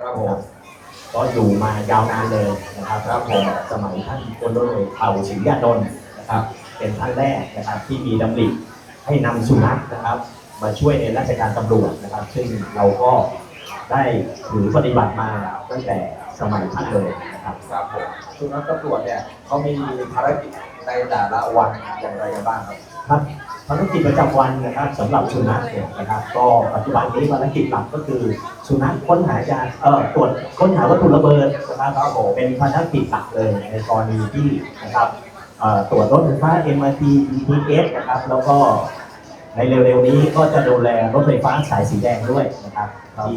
ครับผมก็อยู่มายาวนานเลยนะครับครับผมสมัยท่านพลตำรวจเอกเผ่าศรียานนท์นะครับเป็นท่านแรกนะครับที่มีดำริให้นำสุนัขนะครับ มาช่วยในราชการตำรวจนะครับ ซึ่งเราก็ได้ถือปฏิบัติมาตั้งแต่สมัยท่านเลยนะครับครับผมสุนัขตำรวจเนี่ยเขามีภารกิจในแต่ละวันอย่างไรกันบ้างครับครับภารกิจประจำวันนะครับสำหรับสุนัขเนี่ยนะครับ ก็ปัจจุบันนี้ภารกิจหลักก็คือ สุนัขค้นหายาเอ่อตรวจค้นหาวัตถุระเบิดนะครับเป็นภารกิจหลักเลยในกรณีที่นะครับเอ่อตรวจรถไฟฟ้า MRT BTS นะครับ แล้วก็ในเร็วๆนี้ก็จะดูแลรถไฟฟ้าสายสีแดงด้วยนะครับที่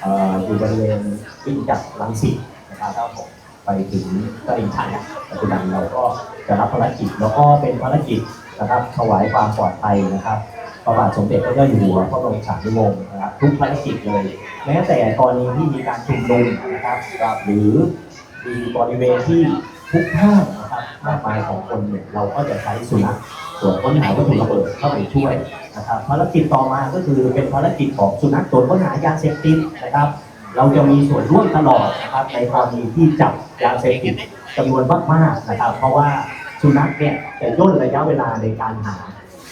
เอ่ออยู่บริเวณวิ่งจากลังสิตนะครับครับผมไปถึงตลิ่งชันปัจจุบันเราก็จะรับภารกิจแล้วก็เป็นภารกิจนะครับถวายความปลอดภัยนะครับ พระบาทสมเด็จพระเจ้าอยู่หัวพระบรมฉายาลงนะครับทุกภารกิจเลย แม้แต่กรณีที่มีการชุมนุมนะครับหรือมีบริเวณที่พลุกพล่านนะครับมากมายของคนเนี่ยเราก็จะใช้สุนัขตรวจค้นหาวัตถุระเบิดเข้าไปช่วยนะครับภารกิจต่อมาก็คือเป็นภารกิจของสุนัขตรวจค้นหายาเสพติดนะครับ เราจะมีส่วนร่วมตลอดนะครับในกรณีที่จับยาเสพติดจำนวนมากๆนะครับ เพราะว่าสุนัขเนี่ยจะย่นระยะเวลาในการหา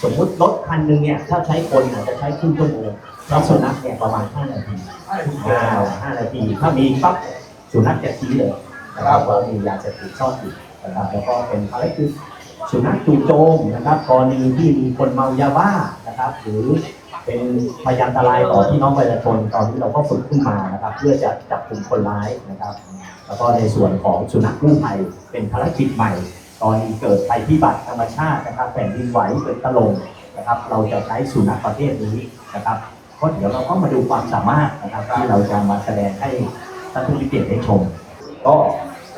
สมมติรถคันหนึ่งเนี่ยถ้าใช้คนอาจจะใช้ครึ่งชั่วโมงแล้วสุนัขเนี่ยประมาณ 5 นาทีอ่าห้านาที ถ้ามีปั๊บสุนัขจะชี้เลยนะครับว่ามียาเสพติดซ่อนอยู่นะครับแล้วก็เป็นภารกิจสุนัขจู่โจมนะครับกรณีที่มีคนเมายาบ้านะครับ หรือเป็นพยานอันตรายต่อพี่น้องประชาชนตอนนี้เราก็ฝึกขึ้นมานะครับ เพื่อจะจับกลุ่มคนร้ายนะครับ แล้วก็ในส่วนของสุนัขกู้ภัยเป็นภารกิจใหม่ ตอนเกิดภัยพิบัติธรรมชาตินะครับแผ่นดินไหวเกิดตะลงนะครับ เราจะใช้สุนัขประเภทนี้นะครับก็เดี๋ยวเราก็มาดูความสามารถนะครับที่เราจะมาแสดงให้ท่านผู้มีเกียรติได้ชม ก็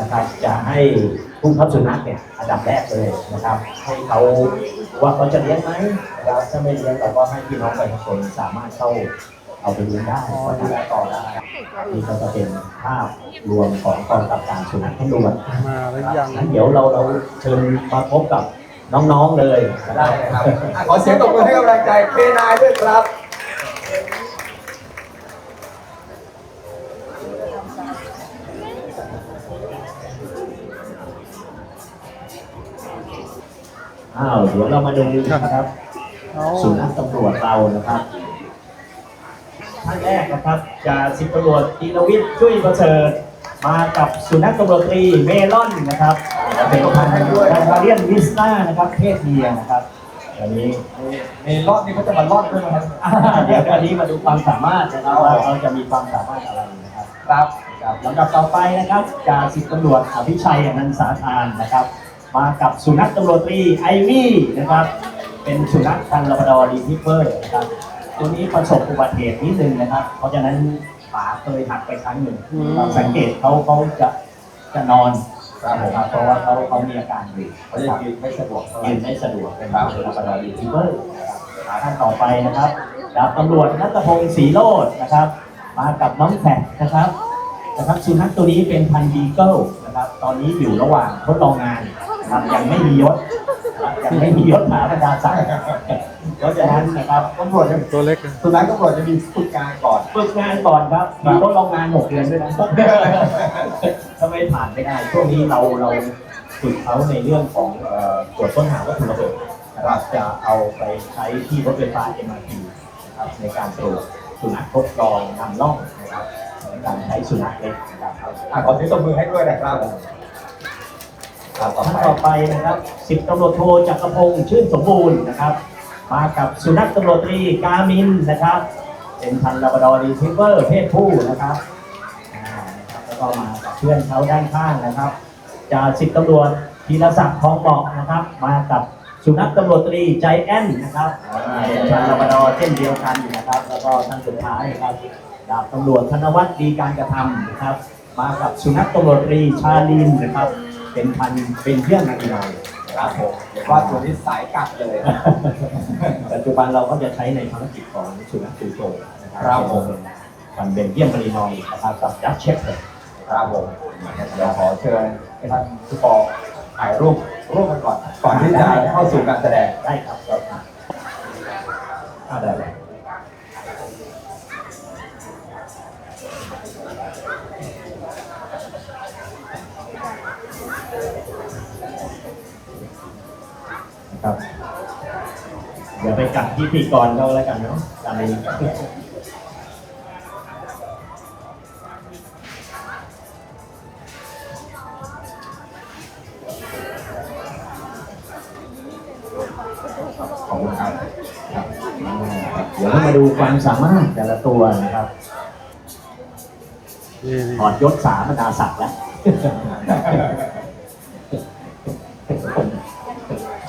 นะครับจะให้ผู้พับสุนัขเนี่ยอันดับแรกเลยนะครับ ให้เขาว่าเขาจะเลี้ยงไหมนะครับถ้าไม่เลี้ยงเราก็ให้พี่น้องประชาชนสามารถเข้า เอาไปเลี้ยงได้ก็ดูแลต่อได้นี่ก็จะเป็นภาพรวมของกองกำกับการสุนัขตำรวจมาหรือยังงั้นเดี๋ยวเราเราเชิญมาพบกับน้องๆเลยนะได้เลยครับอะขอเสียงตบมือให้กำลังใจเพนายด้วยครับอ้าวเดี๋ยวเรามาดูนะครับเอาสุนัขตำรวจเรานะครับ ท่านแรกนะครับจะสิบตำรวจตีนวิทย์ช่วยประเสริฐมากับสุนัขตำรวจตรีเมลอนนะครับเป็นพันธุ์ด้วยคาเรียนวิสต้านะครับเพศเมียนะครับอันนี้เมลอนนี่เขาจะมาลอดด้วยนะครับอ่าเดี๋ยวอันนี้มาดูความสามารถนะครับว่าเขาจะมีความสามารถอะไรนะครับครับครับลำดับต่อไปนะครับจ่าสิบตำรวจอภิชัยอนันต์สาธานนะครับ มากับสุนัขตำรวจตรีไอวี่นะครับ เป็นสุนัขพันธุ์ลาบราดอร์รีทรีฟเวอร์นะครับ ตัวนี้ประสบอุบัติเหตุนิดนึงนะครับ เพราะฉะนั้นขาเคยหักไปครั้งหนึ่งเราสังเกตเขาเขาจะจะนอนครับผม นะครับเพราะว่าเขาเขามีอาการดีเขาจะยืนไม่สะดวกเท่าไหร่ ยืนไม่สะดวกเป็นลาบราดอร์รีทรีฟเวอร์นะครับท่านต่อไปนะครับดาบตำรวจนัทพงศ์ศรีโรจน์นะครับ มากับน้องแฝดนะครับนะครับสุนัขตัวนี้เป็นพันธุ์บีเกิลนะครับ ตอนนี้อยู่ระหว่างทดลองงานนะครับยังไม่มียศนะครับยังไม่มียศหาบรรดาศักดิ์ เพราะฉะนั้นนะครับตำรวจจะตัวเล็กสุนัขตำรวจจะมีฝึกงานก่อน ฝึกงานก่อนครับมีทดลองงานหกเดือนด้วยนะถ้าไม่ผ่านไม่ได้ช่วงนี้เราเราฝึกเขาในเรื่องของเอ่อตรวจค้นหาวัตถุระเบิดนะครับจะเอาไปใช้ที่รถไฟฟ้า MRT นะครับในการตรวจสุนัขทดลองนำร่องนะครับในการใช้สุนัขเล็กนะครับอะขอเสียงตบมือให้ด้วยนะครับครับต่อท่านไปต่อไปนะครับสิบตำรวจโทจักรพงศ์ชื่นสมบูรณ์นะครับ มากับสุนัขตำรวจตรีกามินนะครับ เป็นพันธุ์ลาบราดอร์รีทรีเวอร์เพศผู้นะครับแล้วก็มากับเพื่อนเขาด้านข้างนะครับจ่าสิบตำรวจธีรศักดิ์ทองเบอกนะครับ มากับสุนัขตำรวจตรีใจแอนนะครับเป็นพันธุ์ลาบราดอร์เช่นเดียวกันนะครับ แล้วก็ท่านสุดท้ายนะครับดาบตำรวจธนวัฒน์ดีการกระทำนะครับ มากับสุนัขตำรวจตรีชาลินนะครับ เป็นพันเป็นเพื่อนนักกีฬา ครับผมเห็นว่าตัวนี้สายกัดเลย ปัจจุบันเราก็จะใช้ในภารกิจของสุนัขจูโจนะคครัรับบผมพันธุ์เบนเยียมมารีนอยนะครับกับดัชเชฟเลยครับผมเดี๋ยวขอเชิญให้ท่านผู้กองถ่ายรูปร่วมกันก่อน ก่อนที่จะเข้าสู่การแสดง ได้ครับครับอ่าได้เลย กัดพิธีกรเขาแล้วกันเนาะตามนี้ขอบคุณครับครับเดี๋ยวเรามาดูความสามารถแต่ละตัวนะครับนี่นี่ถอดยศสาบรรดาศักดิ์แล้ว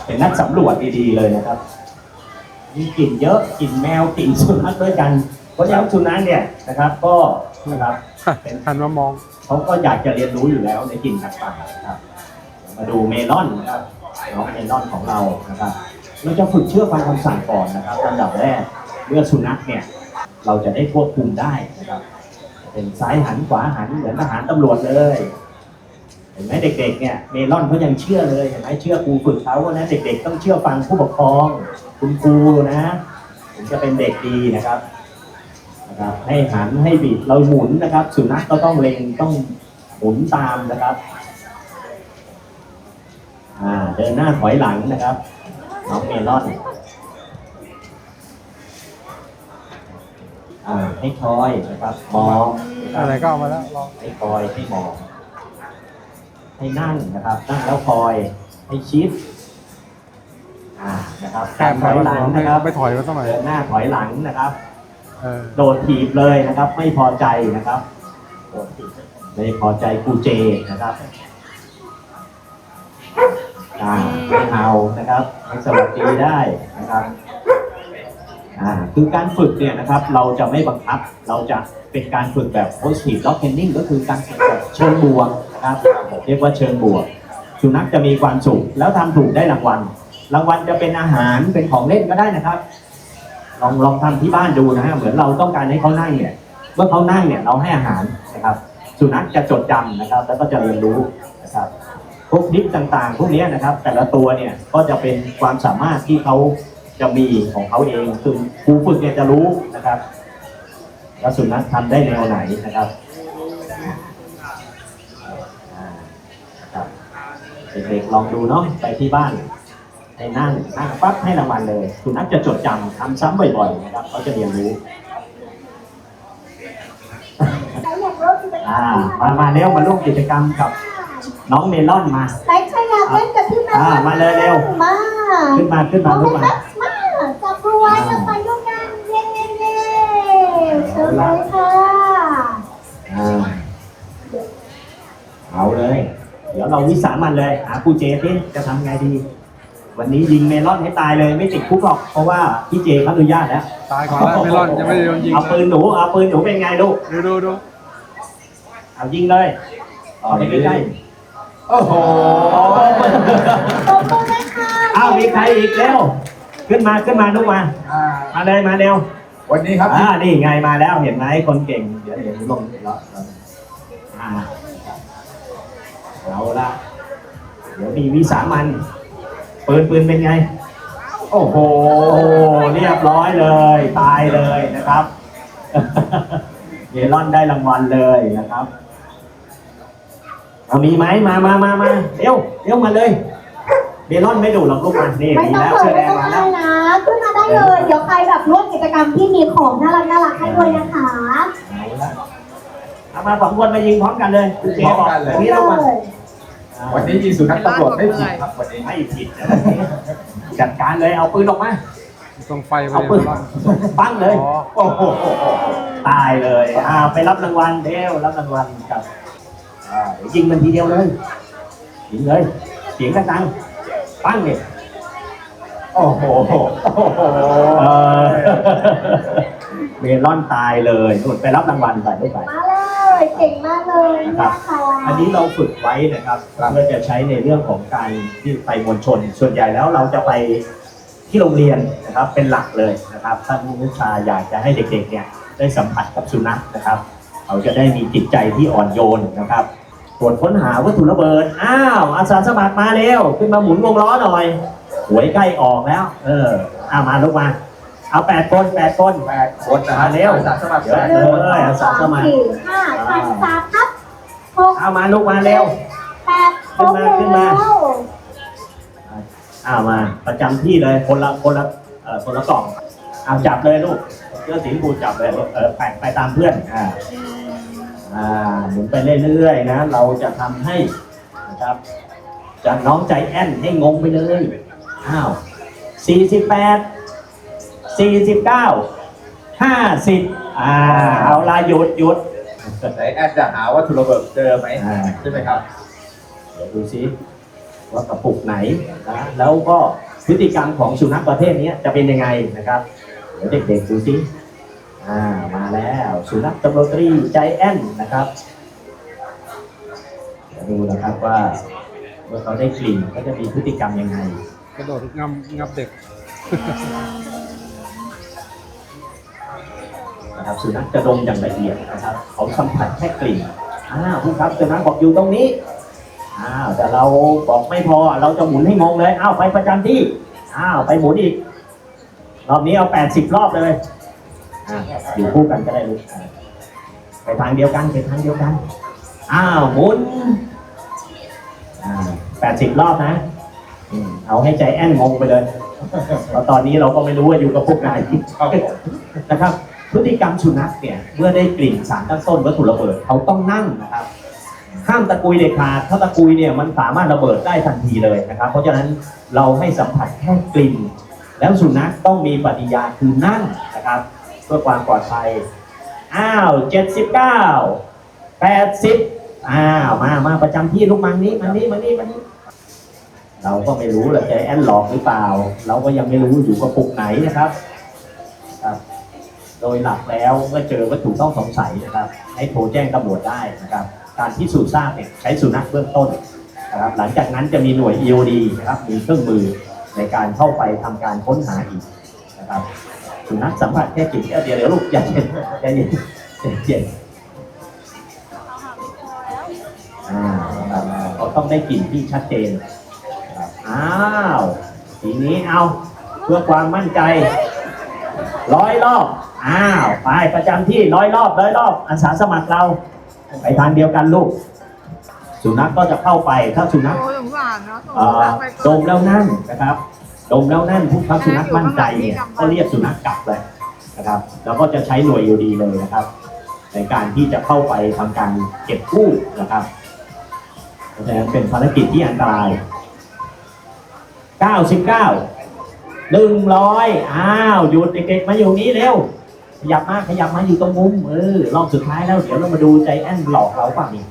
เป็นนักสำรวจดีๆเลยนะครับ มีกลิ่นเยอะกลิ่นแมวกลิ่นสุนัขด้วยกันเพราะฉะนั้นสุนัขเนี่ยนะครับ ก็นะครับหันมามองเขาก็อยากจะเรียนรู้อยู่แล้วในกลิ่นต่างๆนะครับมาดูเมลอนนะครับน้องเมลอนของเรานะครับเราจะฝึกเชื่อฟังคำสั่งก่อนนะครับลำดับแรกเมื่อสุนัขเนี่ยเราจะได้ควบคุมได้นะครับ เป็นซ้ายหันขวาหันเหมือนทหารตำรวจเลยเห็นไหมเด็กๆเนี่ยเมลอนเขายังเชื่อเลยเห็นไหมเชื่อครูฝึกเขาว่านะเด็กๆ ต้องเชื่อฟังผู้ปกครอง คุณครูนะถึงจะเป็นเด็กดีนะครับนะครับ ให้หันให้บิดเราหมุนนะครับ สุนัขก็ต้องเล็งต้องหมุนตามนะครับอ่าเดินหน้าถอยหลังนะครับน้องเมลอนอ่าให้คอยนะครับมองนะคบอะไรก็เอามาแล้วลองให้คอยให้มอง ให้นั่งนะครับ นั่งแล้วคอย ให้ชิดอ่านะครับแค่การถอยหลังไม่นะครับไม่ถอยมาสักหน่อยเดินหน้าถอยหลังนะครับเออโดดถีบเลยนะครับ ไม่พอใจนะครับโดดถีบไม่พอใจกูเจนะครับอ่าไม่เอานะครับให้สวัสดีได้นะครับอ่าคือการฝึกเนี่ยนะครับ เราจะไม่บังคับ เราจะเป็นการฝึกแบบ positive dog training ก็คือการฝึกแบบเชิงบวกนะครับ เรียกว่าเชิงบวก สุนัขจะมีความสุขแล้วทำถูกได้รางวัล รางวัลจะเป็นอาหารเป็นของเล่นก็ได้นะครับ ลองลองทำที่บ้านดูนะฮะเหมือนเราต้องการให้เขานั่งเนี่ยเมื่อเขานั่งเนี่ยเราให้อาหารนะครับ สุนัขจะจดจำนะครับ แล้วก็จะเรียนรู้นะครับพวกนิปต่างๆ พวกนี้นะครับ แต่ละตัวเนี่ยก็จะเป็นความสามารถที่เขาจะมีของเขาเองคือครูฝึกเนี่ยจะรู้นะครับว่าสุนัขทำได้แนวไหนนะครับอ่านะครับ เด็กๆลองดูเนาะไปที่บ้านให้นั่งนั่งปั๊บให้รางวัลเลยสุนัขจะจดจำทำซ้ำบ่อยๆนะครับเขาจะเรียนรู้ใครอยากร่วมกิจกรรอ่ามมามาเร็วมาร่วมกิจกรรมกับน้องเมลอนมาใครใครอยากเล่นกับพี่แม่อ่ามาเลยเร็วมาขึ้นมาขึ้นมาโอลูกเคมาครับมาจับรวยจะไปด้วยกันเย้เย้เย้ ยวเราวิสามันเลยหาครูเจสิจะทำไงดี วันนี้ยิงเมลอนให้ตายเลยไม่ติดคุกหรอกเพราะว่าพี่เจเขาอนุญาตแล้วตายก่อนแล้วไม่รอดยังไม่ได้โดนยิงเอาปืนหนูเอาปืนหนูเป็นไงลูกดูดูดูเอายิงเลยเอาไปใกล้โอ้โหขอบคุณนะคะๆอ้าวมีใครอีกเร็วขึ้นมาขึ้นมาลูกมาอ่ามาเลยมาเร็ววันนี้ครับอ่านี่ไงมาแล้วเห็นไหมคนเก่งเดี๋ยวเดี๋ยวลงแล้วอ่า เอาละเดี๋ยวมีวิสามันปืนปืนเป็นไง โอ้โห เรียบร้อยเลย ตายเลยนะครับเยลอนได้รางวัลเลยนะครับเอามีไหมมามามามาเร็วเร็วมาเลยเบลอนไม่ดูหรอกลูกมันนี่ไม่มีต้องแล้วเปิเสื้ดอแดไม่งต้องมาอะแล้ไรวนะขึ้นมาได้เลย เดี๋ยวใครแบบร่วมกิจกรรมที่มีของน่ารักน่ารักให้ด้วยนะคะเอาละเอามาสองคนมายิงพร้อมกันเลยคุณเจบอกอย่างนี้เลลูกมันย วันนี้ยิงสุนัขตำรวจไม่ผิดครับวันนี้ไม่ผิดนะจัดการเลยเอาปืนออกมาตรงไฟไปเอาเลปืนยรอดปั้งเลยอ๋อโอ้โหตายเลยอ่าไปรับรางวัลเดี๋ยวรับรางวัลกับอ่าเดี๋ยวยิงมันทีเดียวเลยยิงเลยเสียงดังๆปั้งเนี่ยโอ้โหโอ้โหเออเมลอนตายเลยหนุนไปรับรางวัลไปไม่ไปมา เลยเก่งมากเลยนะคะอันนี้เราฝึกไว้นะครับเพื่อจะใช้ในเรื่องของการที่ไปมวลชน ส่วนใหญ่แล้วเราจะไปที่โรงเรียนนะครับเป็นหลักเลยนะครับท่านผู้วิชาอยากจะให้เด็กๆเนี่ยได้สัมผัสกับสุนัขนะครับเขาจะได้มีจิตใจที่อ่อนโยนนะครับตรวจค้นหาวัตถุระเบิด อ้าวอาสาสมัครมาเร็ว ขึ้นมาหมุนวงล้อหน่อยหวยใกล้ออกแล้ว เออเอามาลูกมา เอาแปดคนแปดคนแปดคนนะคมารับเร็วอาสาสมัครเดี๋ยวแปดเอคนออาสาสมัครสี่ห้าพันสามครับหกเอามาลูกมาเร็วแปดครบขึ้นมาขึ้นมาแล้วอ้าวมาประจำที่เลยคนละคนละเออคนละกล่องเอาจับเลยลูกเสื้อสีชมพูจับเลยเออไปไปตามเพื่อนอ่าอ่าหมุนไปเรื่อยๆนะ เราจะทำให้นะครับจากน้องใจแอนให้งงไปเลยอ้าวสี่สิบแปด สี่สิบเก้าห้าสิบอ่าเอาลาหยุดหยุด ไหนแอดจะหาวัตถุระเบิดเจอไหมอ่า ใช่ไหมครับ เดี๋ยวดูซิว่ากระปุกไหนนะแล้วก็พฤติกรรมของสุนัขประเภทนี้จะเป็นยังไงนะครับ เดี๋ยวเด็กๆดูซิอ่ามาแล้วสุนัขตำรวจตรีใจแอนนะครับเดี๋ยวดูนะครับว่าเมื่อเขาได้กลิ่นก็จะมีพฤติกรรมยังไง กระโดดงับงับเด็ก นะครับสุนัขจะดมอย่างละเอียดนะครับเขาสัมผัสแค่กลิ่นอ้าวผู้ครับสุนัขบอกอยู่ตรงนี้อ้าวแต่เราบอกไม่พอเราจะหมุนให้งงเลยอ้าวไปประจำที่อ้าวไปหมุนอีกรอบนี้เอา80รอบเลยอ่าอยู่คู่กันก็ได้ลูกอ่าไปทางเดียวกันไปทางเดียวกันอ้าวหมุนอ่า80รอบนะอืมเอาให้ใจแอนงงไปเลยเพราะตอนนี้เราก็ไม่รู้ว่าอยู่กับพวกไหนครับผมนะครับ พฤติกรรมสุนัขเนี่ยเมื่อได้กลิ่นสารตั้งต้นวัตถุระเบิดเขาต้องนั่งนะครับห้ามตะกุยเด็ดขาดถ้าตะกุยเนี่ยมันสามารถระเบิดได้ทันทีเลยนะครับ เพราะฉะนั้นเราให้สัมผัสแค่กลิ่น แล้วสุนัขต้องมีปฏิกิริยาคือนั่งนะครับเพื่อความปลอดภัยอ้าวเจ็ดสิบเก้าแปดสิบอ้าวมามาประจำที่ลูกมันนี้มันนี้มันนี้มันนี้ เราก็ไม่รู้แหละใจแอนหลอกหรือเปล่า เราก็ยังไม่รู้อยู่กับปุกไหนนะครับ โดยหลักแล้วเมื่อเจอวัตถุต้องสงสัยนะครับ ให้โทรแจ้งตำรวจได้นะครับ การพิสูจน์ทราบเนี่ยใช้สุนัขเบื้องต้นนะครับ หลังจากนั้นจะมีหน่วย EOD นะครับมีเครื่องมือในการเข้าไปทำการค้นหาอีกนะครับสุนัขสัมผัสแค่กลิ่นเดียวเดี๋ยวลูกอย่าเย็นอย่าเย็นเย็นอ่าเขาต้องได้กลิ่นที่ชัดเจนนะครับอ้าวทีนี้เอาเพื่อความมั่นใจร้อยรอบ อ้าว ไปประจำที่ร้อยรอบร้อยรอบอาสาสมัครเรา ไปทางเดียวกันลูก สุนัขก็จะเข้าไปถ้าสุนัขโอ้ยสงสารเนาะเอ่อดมแล้วนั่นนะครับดมแล้วนั่นผู้พักสุนัขมั่นใจเนี่ยก็เรียกสุนัขกลับเลยนะครับ แล้วก็จะใช้หน่วยอยู่ดีเลยนะครับ ในการที่จะเข้าไปทำการเก็บกู้นะครับเพราะฉะนั้นเป็นภารกิจที่อันตราย 99หนึ่งร้อยอ้าวหยุดเด็กๆมาอยู่นี้เร็ว ขยับมาขยับมาอยู่ตรงมุมเออรอบสุดท้ายแล้ว เดี๋ยวเรามาดูใจแอนหลอกเราเปล่านี่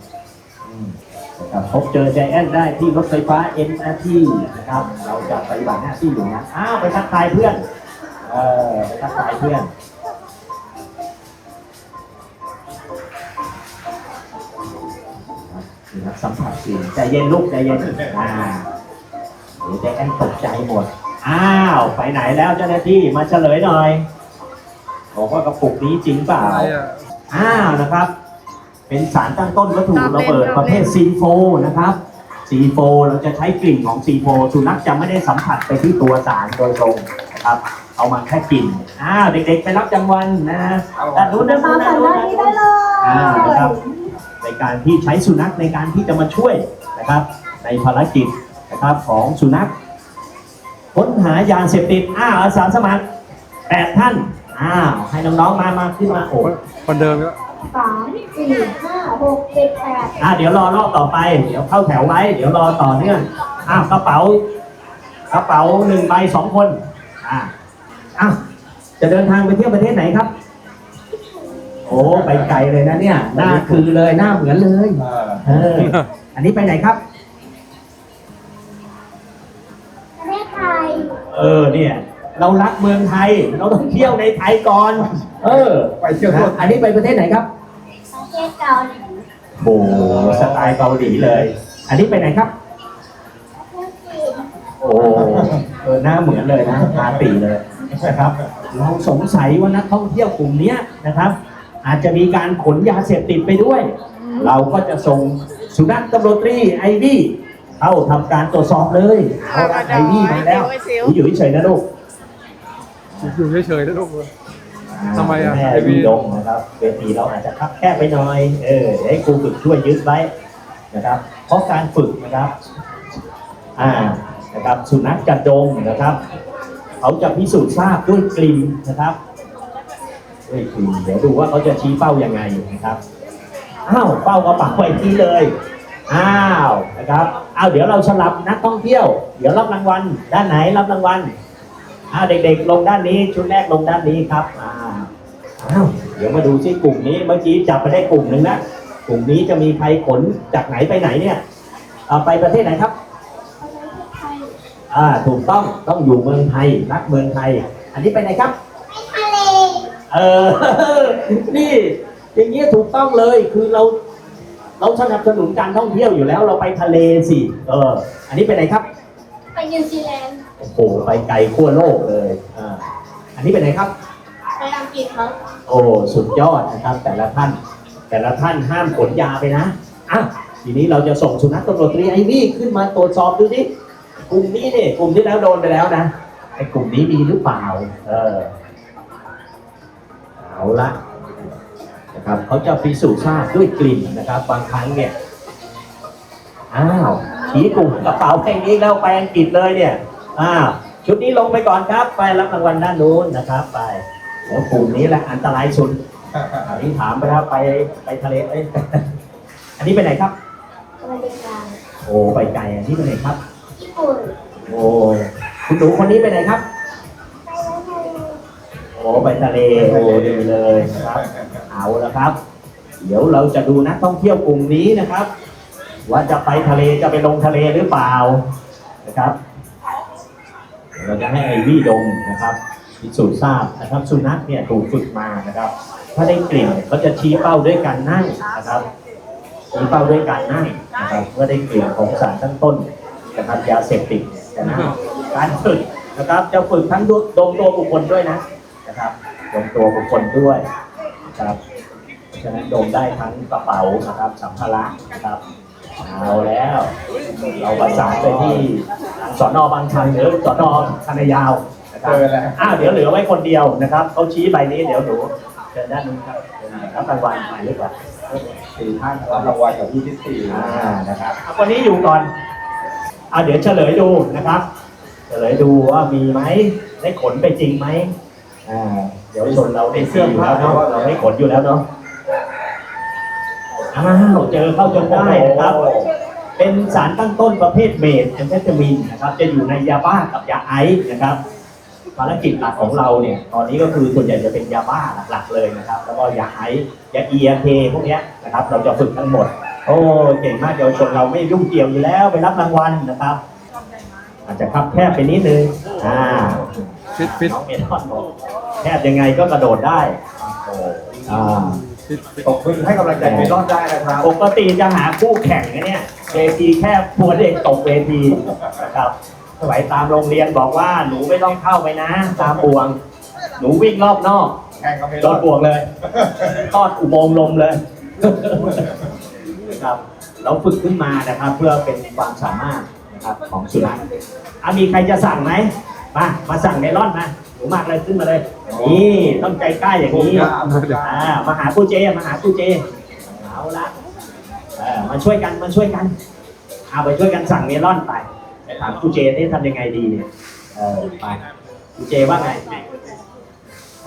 นะครับพบเจอใจแอนได้ที่รถไฟฟ้า MRT นะครับ เราจะปฏิบัติหน้าที่อยู่นะอ้าวไปทักทายเพื่อน เออไปทักทายเพื่อนนะสัมผัสสิ่งใจเย็นลูกใจเย็นอ่าเดี๋ยวใจแอนตกใจหมด อ้าว ไปไหนแล้วเจ้าหน้าที่มาเฉลยหน่อย บอกว่ากระปุกนี้จริงเปล่า อะไรอะ อ้าวนะครับ เป็นสารตั้งต้นวัตถุระเบิดประเภทซีโฟนะครับซีโฟเราจะใช้กลิ่นของซีโฟสุนัขจะไม่ได้สัมผัสไปที่ตัวสารโดยตรงนะครับ เอามาแค่กลิ่นอ้าวเด็กๆไปรับรางวัลนะด้านนู้นด้านมานู้นด้านฝั่งนู้นด้านด้านนี้นู้นได้เลยอ่านะครับ ในการที่ใช้สุนัขในการที่จะมาช่วยนะครับ ในภารกิจนะครับของสุนัขค้นหายาเสพติดอ้าวอาสาสมัครแปดท่าน อ้าวให้น้องๆมามาขึ้นมาโอ้คนคนเดิมก็สามสี่ห้าหกเจ็ดแปดอ่าเดี๋ยวรอรอบต่อไป เดี๋ยวเข้าแถวไว้เดี๋ยวรอต่อเนื่องอ้าวกระเป๋ากระเป๋าหนึ่งใบสองคนอ่าอ้าวจะเดินทางไปเที่ยวประเทศไหนครับ โอ้ไปไกลเลยนะเนี่ย หน้าคือเลยหน้าเหมือนเลยเออเอออันนี้ไปไหนครับประเทศไทยเออเนี่ย เรารักเมืองไทย เราต้องเที่ยวในไทยก่อน เออไปเที่ยวทั่วนะอันนี้ไปประเทศไหนครับประเทศเกาหลีโอ้โหสไตล์เกาหลีเลย อันนี้ไปไหนครับประเทศจีนโอ้เออหน้าเหมือนเลยนะตาตีเลยนะครับ เราสงสัยว่านักท่องเที่ยวกลุ่มเนี้ยนะครับ อาจจะมีการขนยาเสพติดไปด้วย เราก็จะส่งสุนัขตำรวจตรีไอวี่เข้าทำการตรวจสอบเลยเอาละไอวี่มาแล้วอยู่เฉยๆนะลูก อยู่เฉยๆนะลูกทำไมอะแม่ไอ้วี่วีลงนะครับเวทีเราอาจจะคับแคบไปหน่อย เออเดี๋ยวให้ครูฝึกช่วยยึดไว้นะครับ เพราะการฝึกนะครับ อ่านะครับสุนัขจะดมนะครับ เขาจะพิสูจน์ทราบด้วยกลิ่นนะครับด้วยกลิ่นเดี๋ยวดูว่าเขาจะชี้เป้ายังไงนะครับอ้าวเป้ากระเป๋าไว้ที่เลยอ้าวนะครับอ้าวเดี๋ยวเราสลับนักท่องเที่ยว เดี๋ยวรับรางวัลด้านไหนรับรางวัล อ้าวเด็กๆ ลงด้านนี้ชุดแรกลงด้านนี้ครับอ้าวอ้าวเดี๋ยวมาดูซิกลุ่มนี้เมื่อกี้จับไปได้กลุ่มหนึ่งนะกลุ่มนี้จะมีใครขนจากไหนไปไหนเนี่ยเอาไปประเทศไหนครับไทยอ่าถูกต้องต้องอยู่เมืองไทยรักเมืองไทย อันนี้ไปไหนครับไปทะเลเออนี่อย่างเงี้ยถูกต้องเลยคือเรา เราสนับสนุนการท่องเที่ยวอยู่แล้ว เราไปทะเลสิเออ อันนี้ไปไหนครับ ไปนิวซีแลนด์ โอ้โหไปไกลขั้วโลกเลยอ่าอันนี้ไปไหนครับ ไปอังกฤษครับโอ้สุดยอดนะครับ แต่ละท่าน แต่ละท่านห้ามขนยาไปนะอะทีนี้เราจะส่งสุนัขตำรวจตรีไอวี่ขึ้นมาตรวจสอบดูสิกลุ่มนี้เนี่ยกลุ่มที่แล้วโดนไปแล้วนะไอ้กลุ่มนี้มีหรือเปล่า เออเอาละนะครับเขาจะพิสูจน์ทราบด้วยกลิ่นนะครับ บางครั้งเนี่ยอ้าวชี้กลุ่มกระเป๋าแค่นี้แล้วไปอังกฤษเลยเนี่ย อ้าวชุดนี้ลงไปก่อนครับ ไปรับรางวัลด้านนู้นนะครับ ไปแล้วกลุ่มนี้แหละอันตรายสุดอันนี้ถามไปแล้วไปไปทะเลเอ้ยอันนี้ไปไหนครับอเมริกาโอ้ไปไกลอันนี้ไปไหนครับญี่ปุ่นโอ้คุณหนูคนนี้ไปไหนครับไปไว้ทะเลโอ้ไปทะเลโอ้ดีเลยนะครับ เอาละครับ เดี๋ยวเราจะดูนักท่องเที่ยวกลุ่มนี้นะครับ ว่าจะไปทะเลจะไปลงทะเลหรือเปล่านะครับ เราจะให้ไอวี่ดมนะครับพิสูจน์ทราบนะครับสุนัขเนี่ยถูกฝึกมานะครับ ถ้าได้กลิ่นเขาจะชี้เป้าด้วยการนั่งนะครับชี้เป้าด้วยการนั่งนะครับเมื่อได้กลิ่นของสารตั้งต้นนะครับยาเสพติดจะนั่งการฝึกนะครับจะฝึกทั้งดดมตัวบุคคลด้วยนะนะครับดมตัวบุคคลด้วยนะครับฉะนั้นดมได้ทั้งกระเป๋านะครับสัมภาระนะครับ เอาแล้ว เราประสานไปที่สอนอบางชันหรือสอนอคณะยาวนะครับเจอแล้ว อ้าวเดี๋ยวเหลือไว้คนเดียวนะครับเขาชี้ใบนี้เดี๋ยวหนูเชิญด้านนู้นครับรับรางวัลหมายเลขว่าสี่ท่านรับรางวัลกับที่ที่สี่อ่านะครับเอาคนนี้อยู่ก่อนเอาเดี๋ยวเฉลยดูนะครับ เฉลยดูว่ามีไหมได้ขนไปจริงไหมอ่าเดี๋ยวชนเราได้เสื้ออยู่แล้วเนาะเราไม่ขนอยู่แล้วเนาะ อ้าวเจอเข้าจนได้นะครับ เป็นสารตั้งต้นประเภทเมทแอมเฟตามีนนะครับ จะอยู่ในยาบ้ากับยาไอซ์นะครับภารกิจหลักของเราเนี่ย ตอนนี้ก็คือส่วนใหญ่จะเป็นยาบ้าหลักๆเลยนะครับ แล้วก็ยาไอซ์ยาเอเคพวกเนี้ยนะครับ เราจะฝึกทั้งหมด โอ้เก่งมากเยาวชนเราไม่ยุ่งเกี่ยวอยู่แล้วไปรับรางวัลนะครับ อาจจะคับแคบไปนิดนึงอ่าฟิตฟิตน้องเมทอนบอกแคบยังไงก็กระโดดได้โอ้อ่าฟิ ตฟิตตบมือให้กำลังใจเมลอนได้นะครับปกติจะหาคู่แข่งนะเนี่ยเวทีแค่พัวเด็กตกเวทีนะครับสมัยตามโรงเรียนบอกว่าหนูไม่ต้องเข้าไปนะ ตามบวง หนูวิ่งรอบนอกแข่งกับเมโดลอนนบวงเลยทอดอุโมงค์ลมเลยนะครับเราฝึกขึ้นมานะครับ เพื่อเป็นความสามารถนะครับของสุนัขอะมีใครจะสั่งไหมมามาสั่งเมลอนมา หนูมากเลยขึ้นมาเลย นี่ต้องใจกล้าอย่างนี้อ่ามาหาครูเจมาหาครูเจเอาละเออมาช่วยกันมาช่วยกันเอาไปช่วยกันสั่งเมลอนไปไปถามครูเจนี่ทำยังไงดีเนี่ยเออไปครูเจว่าไง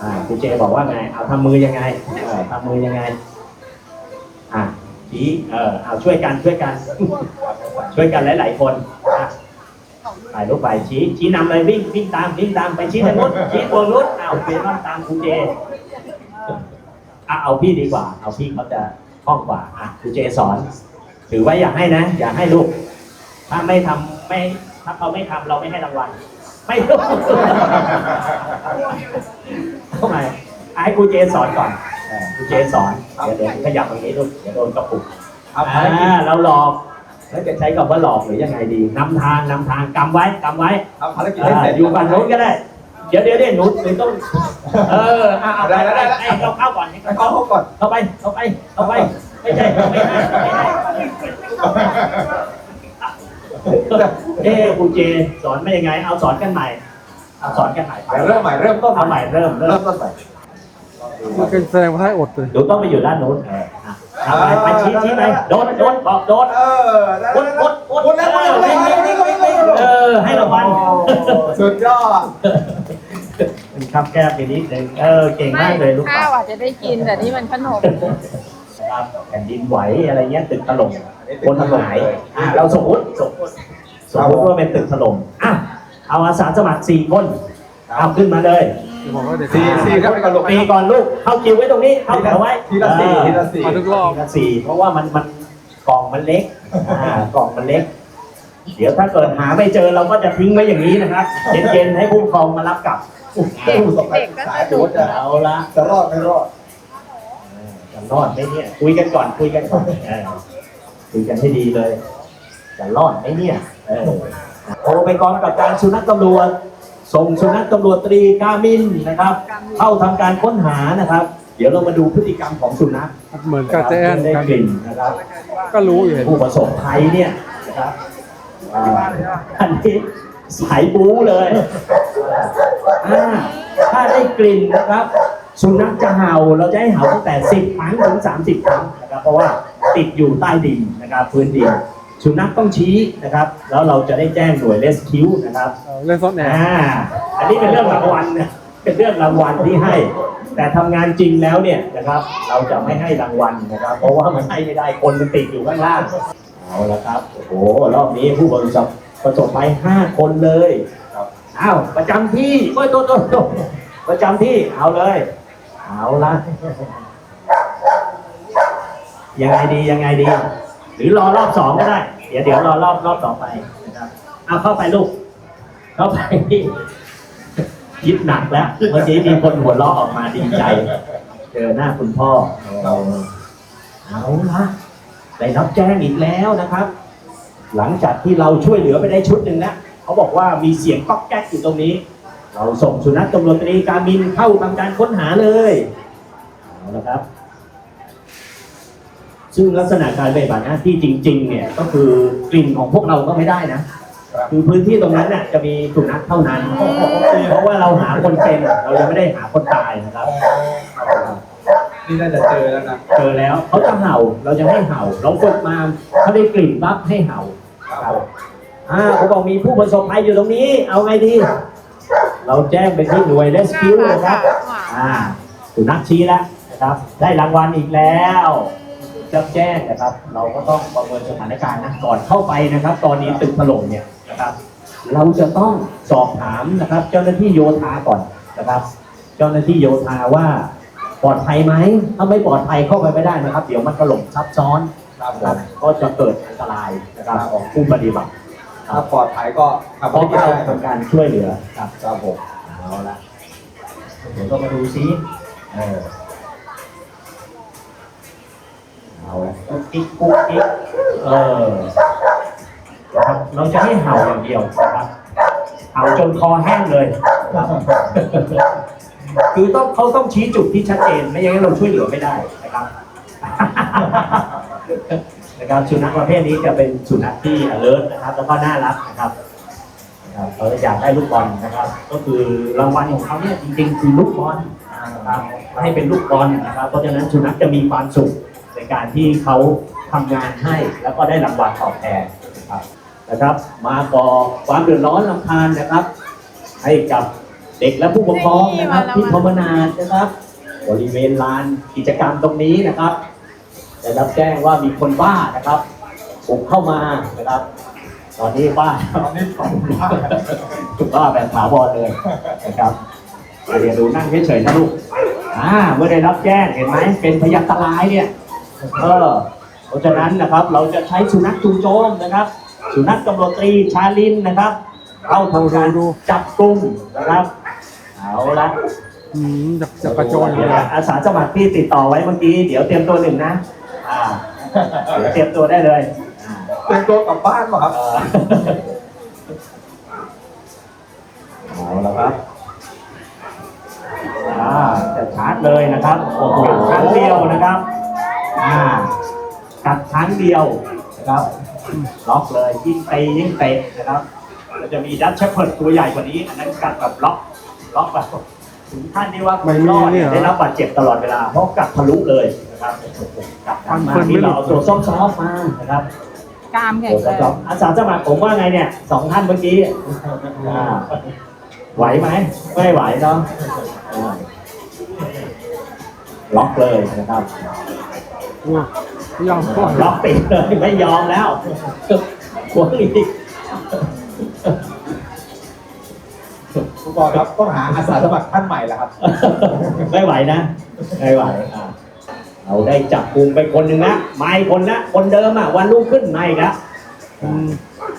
อ่าครูเจบอกว่าไงเอาทำมือยังไงเออทำมือยังไงอะชี้เออเอาช่วยกันช่วยกัน ช่วยกันหลาย ๆ คนอะ ถ่ายรูปไปชี้ชี้นำเลยวิ่งวิ่งตามวิ่งตามไปชี้ทางนู้นชี้ตัวนู้นเอาเมลอนตามครูเจอะเอาพี่ดีกว่า เอาพี่เขาจะคล่องกว่าอะครูเจสอน ถือไว้อย่าให้นะอย่าให้ลูก ถ้าไม่ทำไม่ถ้าเขาไม่ทำเราไม่ให้รางวัลไม่รู้ทำไมอะให้ครูเจสอนก่อนเออครูเจสอนเดี๋ยวเดี๋ยวขยับตรงนี้ลูกเดี๋ยวโดนกระปุกเอาภารกิจอ่าเราหลอก แล้วจะใช้คำว่าหลอกหรือยังไงดีนำทางนำทางกำไว้กำไว้เอาภารกิจให้อ่าเสร็จอยู่ฝั่งโน้นก็ได้ เดี๋ยวเดี๋ยวเดี๋ยวหนูหนูต้อง เออเอาเอาได้ได้ได้ให้เราเข้าก่อนให้ให้เขาเขาเข้าเขาก่อนเข้าไป เข้าไป เข้าไป ไม่ใช่ ไม่ได้ไม่ได้เอ้ครูเจสอนไม่ยังไง เอาสอนกันใหม่ เอาสอนกันใหม่ไปเดี๋ยวเริ่มใหม่เริ่มต้นเอาใหม่เริ่มเริ่เริ่มมต้นใหม่ มันเป็นแสดงว่าให้อดเลย หนูต้องไปอยู่ด้านโน้น เอออะเอาไปไปชี้ชี้ไปโดนโดนบอกโดนเออได้กดกดกดกดแล้วกดแล้วกดแล้วกดแล้วกดแล้วเออให้รางวัลสุดยอดเป็นครับแก้มไปนิดนึงเออเก่งมากเลยลูกข้าวอาจจะได้กินแต่นี่มันขนมครับแผ่นดินไหวอะไรเงี้ยตึกถล่มคนถล่มไหนอะเราสมมติสมมติสมมติว่าเป็นตึกถล่มอะเอาอาสาสมัครสี่คนเอาขึ้นมาเลย ผมก็เดี๋ยวสี่สี่ครับไปกันลูกตีก่อนลูก เข้าคิวไว้ตรงนี้ เข้าแถวไว้ทีละสี่ทีละสี่มาทุกรอบทีละสี่เพราะว่ามันมันกล่องมันเล็กอ่ากล่องมันเล็ก เดี๋ยวถ้าเกิดหาไม่เจอเราก็จะทิ้งไว้อย่างนี้นะครับ เย็นๆให้ผู้ปกครองมารับกลับเด็กผู้สมัครเด็กก็สายสนุดูกจะเอาละจะรอดไม่รอดจะรอดไหมเนี่ย คุยกันก่อนคุยกันก่อนเออคุยกันให้ดีเลย จะรอดไหมเนี่ยเออโทรไปกองกับการสุนัขตำรวจ ส่งสุนัขตำรวจตรีกามินนะครับ เข้าทำการค้นหานะครับ เดี๋ยวเรามาดูพฤติกรรมของสุนัขเหมือนกับเจแอนได้กันกลิ่นนะครับ ก็รู้อยู่เห็นผู้ประสบภัยเนี่ยนะครับอ่าอันนี้สายบู๊เลยอ่าถ้าได้กลิ่นนะครับ สุนัขจะเห่าเราจะให้เห่าตั้งแต่ 10 ครั้งถึง 30 ครั้งนะครับเพราะว่าติดอยู่ใต้ดินนะครับพื้นดิน สุนัขต้องชี้นะครับ แล้วเราจะได้แจ้งหน่วยเลสคิวนะครับเออเล่นซ่อนแอบอ่าอันนี้เป็นเรื่องรางวัลนะเป็นเรื่องรางวัลที่ให้ แต่ทำงานจริงแล้วเนี่ยนะครับ เราจะไม่ให้รางวัลนะครับ เพราะว่ามันให้ไม่ได้คนมันติดอยู่ข้างล่างเอาละครับโอ้โหรอบนี้ผู้ประสบประสบภัยห้าคนเลยครับอ้าวประจำที่โอ้ยโตโตโตประจำที่เอาเลย เอาละยังไงดียังไงดี หรือรอรอบสองก็ได้ เดี๋ยวเดี๋ยวรอรอบรอบต่อไปนะครับ เอาเข้าไปลูก เข้าไปคิดหนักแล้ว เมื่อกี้มีคนหัวเราะออกมาดีใจ เจอหน้าคุณพ่อเราเอาละได้รับแจ้งอีกแล้วนะครับ หลังจากที่เราช่วยเหลือไปได้ชุดหนึ่งแล้วเขาบอกว่ามีเสียงก๊อกแก๊กอยู่ตรงนี้ เราส่งสุนัขตำรวจตรีการมินเข้าทำการค้นหาเลยเอาละครับ ซึ่งลักษณะการปฏิบัติหน้าที่จริง ๆ เนี่ยก็คือกลิ่นของพวกเราก็ไม่ได้นะคือพื้นที่ตรงนั้นน่ะจะมีสุนัขเท่านั้น เพราะว่าเราหาคนเป็นอะเรายังไม่ได้หาคนตายนะครับ นี่น่าจะเจอแล้วนะเจอแล้วเขาจะเห่าเราจะให้เห่าเราฝึกมาเขาได้กลิ่นปั๊บให้เห่าครับผมอ่าเขาบอกมีผู้ประสบภัยอยู่ตรงนี้ เอาไงดี เราแจ้งไปที่หน่วย rescue นะครับอ่าสุนัขชี้แล้วนะครับ ได้รางวัลอีกแล้ว จะแจ้งนะครับ เราก็ต้องประเมินสถานการณ์นะก่อนเข้าไปนะครับ ตอนนี้ตึกถล่มเนี่ยนะครับ เราจะต้องสอบถามนะครับ เจ้าหน้าที่โยธาก่อนนะครับ เจ้าหน้าที่โยธาว่าปลอดภัยไหมถ้าไม่ปลอดภัยเข้าไปไม่ได้นะครับ เดี๋ยวมันถล่มซับซ้อนครับผนะครับมก็จะเกิดอันตรายนะครับของผู้ปฏิบัติถ้าปลอดภัยก็ทำเพราะให้เราได้ทำการช่วยเหลือครับครับผมเอาละเดี๋ยวก็มาดูซิเออากุ๊กกิ๊กกุ๊กกิ๊กเออนะครับเราจะให้เห่าอย่างเดียวนะครับเห่าจนคอแห้งเลยคือต้องเขาต้องชี้จุดที่ชัดเจน ไม่อย่างนั้นเราช่วยเหลือไม่ได้นะครับนะครับสุนัขประเภทนี้จะเป็นสุนัขที่ alert นะครับ แล้วก็น่ารักนะครับเราอยากได้ลูกบอลนะครับ ก็คือรางวัลของเขาเนี่ยจริงๆคือลูกบอลนะครับให้เป็นลูกบอลนะครับ เพราะฉะนั้นสุนัขจะมีความสุข การที่เขาทำงานให้แล้วก็ได้รางวัลตอบแทนนะครับนะครับ มาก่อความเดือดร้อนลำคาญนะครับ ให้กับเด็กและผู้ปกครองนะครับที่พมนาดนะครับ บริเวณลานกิจกรรมตรงนี้นะครับได้รับแจ้งว่ามีคนบ้านะครับบุกเข้ามานะครับ ตอนนี้บ้าตอนนี้ขอบคุณมาถูกบ้าแบบถาวรเลยนะครับเดี๋ยวดูนั่งเฉยๆนะลูกอ่าเมื่อได้รับแจ้งเห็นไหมเป็นพยันตรายเนี่ย เออเพราะฉะนั้นนะครับเราจะใช้สุนัขจูงโจมนะครับ สุนัขตำรวจตรีชาลินนะครับเข้าทำการจับกลุ่มนะครับเอาละอืมจะจะกระโจนอยู่เดี๋ยวเลยอาสาสมัครที่ติดต่อไว้เมื่อกี้เดี๋ยวเตรียมตัวหนึ่งนะอ่าเดี๋ยวเตรียมตัวได้เลยอ่าเป็นตัวกลับบ้านป่ะครับเอ่อเอาละครับอ่าจะชาร์จเลยนะครับโอ้โหครั้งเดียวนะครับ อ่ากัดครั้งเดียวนะครับล็อกเลยยิ่งไปยิ่งเตะนะครับเราจะมีดัชเชฟเพิร์ดตัวใหญ่กว่านี้ อันนั้นกัดแบบล็อกล็อกแบบถึงขั้นที่ว่าคุณรอดเนี่ยได้รับบาดเจ็บตลอดเวลาเพราะกัดทะลุเลยนะครับกัดทางมาที่เราเอาตัวซ้อมๆมานะครับกรามแข็งเดี๋ยวแรจะลองงอาสาสมัครผมว่าไงเนี่ยสองท่านเมื่อกี้อ่าไหวไหมไม่ไหวเนาะอ่าล็อกเลยนะครับ อุ้ยไม่ยอมก่อนล็อกติดเลยไม่ยอมแล้วหวงอีกผู้กองครับต้องหาอาสาสมัครท่านใหม่แล้วครับ ไม่ไหวนะ ไม่ไหวอะเราได้จับกลุ่มไปคนหนึ่งนะมาอีกคนละคนเดิมอะวันรุ่งขึ้นมาอีกแล้วอืม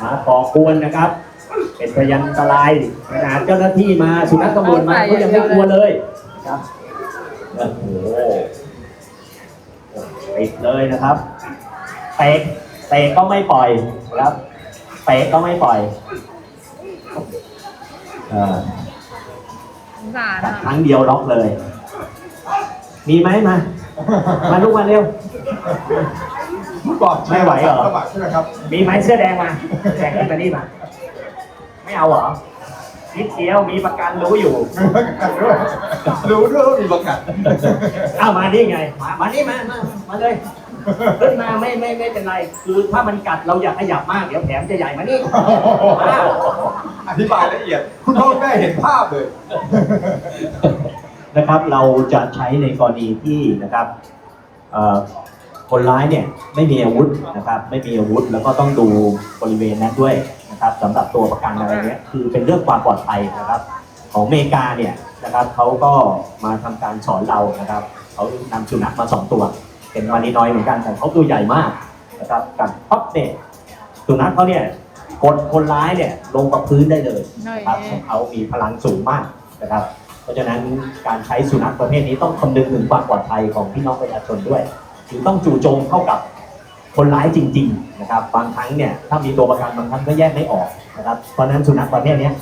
มาก่อกวนนะครับ เป็นพยันตรายขนาดเจ้าหน้าที่มาสุนัขตำรวจมาก็ยังไม่กลัวเลยนะครับโอ้โห ปิดเลยนะครับเตะเตะก็ไม่ปล่อยนะครับเตะก็ไม่ปล่อยเออสงสารคอะรั้งเดียวล็อกเลย มีไหมมา มาลูกมาเร็ว ผู้กองไม่ไหวเหรอาสาสมัครใช่ไหมครับ มีไหมเสื้อแดงมาแดงขึ้นมานี่มา ไม่เอาเหรอ นิดเดียวมีประกันรู้อยู่ มีประกันด้วยรู้ด้วยว่ามีประกันเอามานี่ไง มามานี่มามามาเลยขึ้นมาไม่ไม่ไม่เป็นไร คือถ้ามันกัดเราอย่าขยับมากเดี๋ยวแผลมนจะใหญ่มานี่อธิบายละเอียด คุณพ่อได้เห็นภาพเลยนะครับ เราจะใช้ในกรณีที่นะครับเอ่อคนร้ายเนี่ยไม่มีอาวุธนะครับ ไม่มีอาวุธแล้วก็ต้องดูบริเวณนั้นด้วย นะครับสำหรับตัวประกันอะไรเนี้ยคือเป็นเรื่องความปลอดภัยนะครับ ของอเมริกาเนี่ยนะครับเขาก็มาทำการสอนเรานะครับเขานำสุนัขมาสองตัวเป็นวานีน้อยเหมือนกันแต่เขาตัวใหญ่มากนะครับกัดปั๊บเนี่ยสุนัขเขาเนี่ยกดคนร้ายเนี่ยลงกับพื้นได้เลยหน่อยนะครับของเขามีพลังสูงมากนะครับ เพราะฉะนั้นการใช้สุนัขประเภทนี้ต้องคำนึงถึงความปลอดภัยของพี่น้องประชาชนด้วยหรือต้องจู่โจมเข้ากับ คนร้ายจริง ๆ นะครับ บางครั้งเนี่ยถ้ามีตัวประกันบางครั้งก็แยกไม่ออกนะครับ เพราะฉะนั้นสุนัขประเภทเนี้ย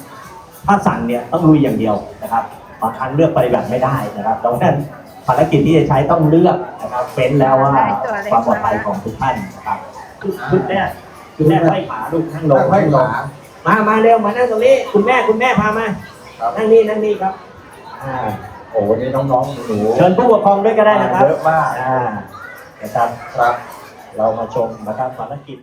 ถ้าสั่งเนี่ยต้องลุยอย่างเดียวนะครับบางครั้งเลือกปฏิบัติไม่ได้นะครับดังนั้นภารกิจที่จะใช้ต้องเลือกนะครับเฟ้นแล้วว่าความปลอดภัยของทุกท่านนะครับคุณแม่คุณแม่ไขว้ขาลูกข้างลงไม่หลามามาเร็วมานั่งตรงนี้ คุณแม่คุณแม่พามาครับนั่งนี่นั่งนี่ครับอ่าโอ้โหนี่น้องๆหนูๆเชิญผู้ปกครองด้วยก็ได้นะครับเยอะมากอ่านะครับครับ เรามาชมนะครับภารกิจ